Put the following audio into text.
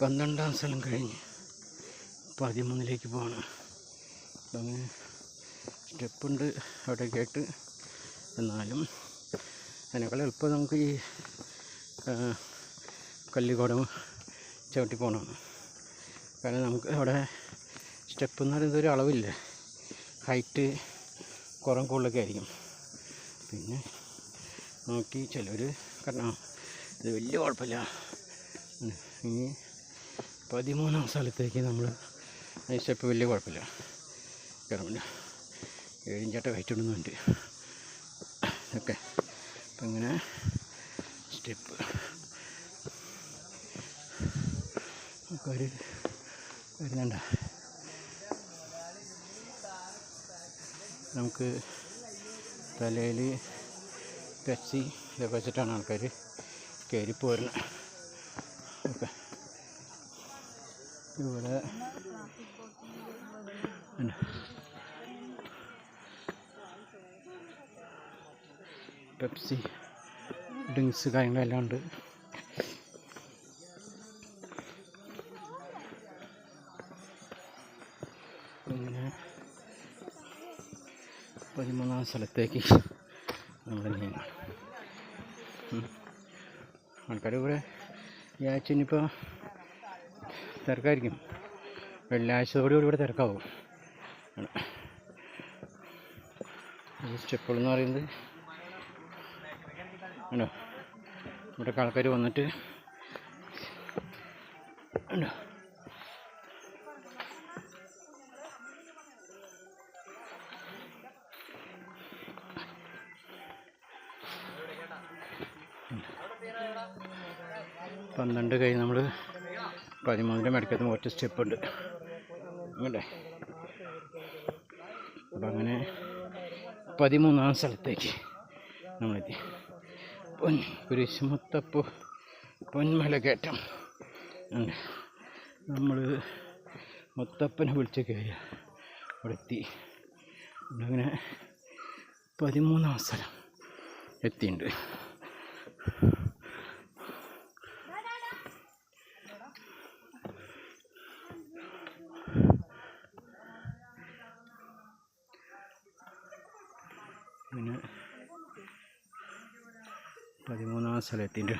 പന്ത്രണ്ടാം സ്ഥലം കഴിഞ്ഞ് പതിമൂന്നിലേക്ക് പോകണം അപ്പം അങ്ങനെ സ്റ്റെപ്പുണ്ട് അവിടെയൊക്കെ ആയിട്ട് എന്നാലും അതിനേക്കാൾ എളുപ്പം നമുക്ക് ഈ കല്ലിക്കോടം ചവിട്ടി പോകണം കാരണം നമുക്ക് അവിടെ സ്റ്റെപ്പ് എന്ന് പറയുന്നത് ഒരു അളവില്ല. ഹൈറ്റ് കുറം കൂടുതലൊക്കെ ആയിരിക്കും. പിന്നെ നോക്കി ചിലർ കാരണം ഇത് വലിയ കുഴപ്പമില്ല. ഇനി പതിമൂന്നാം സ്ഥലത്തേക്ക് നമ്മൾ ഈ സ്റ്റെപ്പ് വലിയ കുഴപ്പമില്ല. കയറുമില്ല ഏഴിഞ്ചാട്ട വയറ്റിടുന്നുണ്ട് ഓക്കെ അപ്പം ഇങ്ങനെ സ്റ്റെപ്പ് ഒരു വരുന്നുണ്ട. നമുക്ക് തലയിൽ കച്ചി ഇതൊക്കെ വെച്ചിട്ടാണ് ആൾക്കാർ കയറി പോരുന്നത് ഓക്കെ ഇവിടെ പെപ്സി ഡ്രിങ്ക്സ് കാര്യങ്ങളെല്ലാം ഉണ്ട്. ഇങ്ങനെ പതിമൂന്നാം സ്ഥലത്തേക്ക് നമ്മൾ നീങ്ങണം ആൾക്കാർ ഇവിടെ ഈ ആഴ്ച ഇനിയിപ്പോൾ തിരക്കായിരിക്കും. വെള്ളിയാഴ്ചയോടുകൂടി ഇവിടെ തിരക്കാവും. ഈ സ്റ്റെപ്പുകൾ എന്ന് പറയുന്നത് ഉണ്ടോ ഇവിടെ ആൾക്കാർ വന്നിട്ട് ഉണ്ടോ പന്ത്രണ്ട് കഴിഞ്ഞ് നമ്മൾ പതിമൂന്നിന്റെ മെഡിക്കത്ത് ഒറ്റ സ്റ്റെപ്പ് ഉണ്ട് അല്ലേ അപ്പം അങ്ങനെ പതിമൂന്നാം സ്ഥലത്തേക്ക് നമ്മളെത്തി. പൊൻ കുരിശുമുത്തപ്പു പൊന്മല കയറ്റം നമ്മൾ മുത്തപ്പനെ വിളിച്ച് കയറിയ എത്തി അങ്ങനെ പതിമൂന്നാം സ്ഥലം എത്തിയിട്ടുണ്ട്. പിന്നെ പതിമൂന്നാം സ്ഥലത്തിന്റെ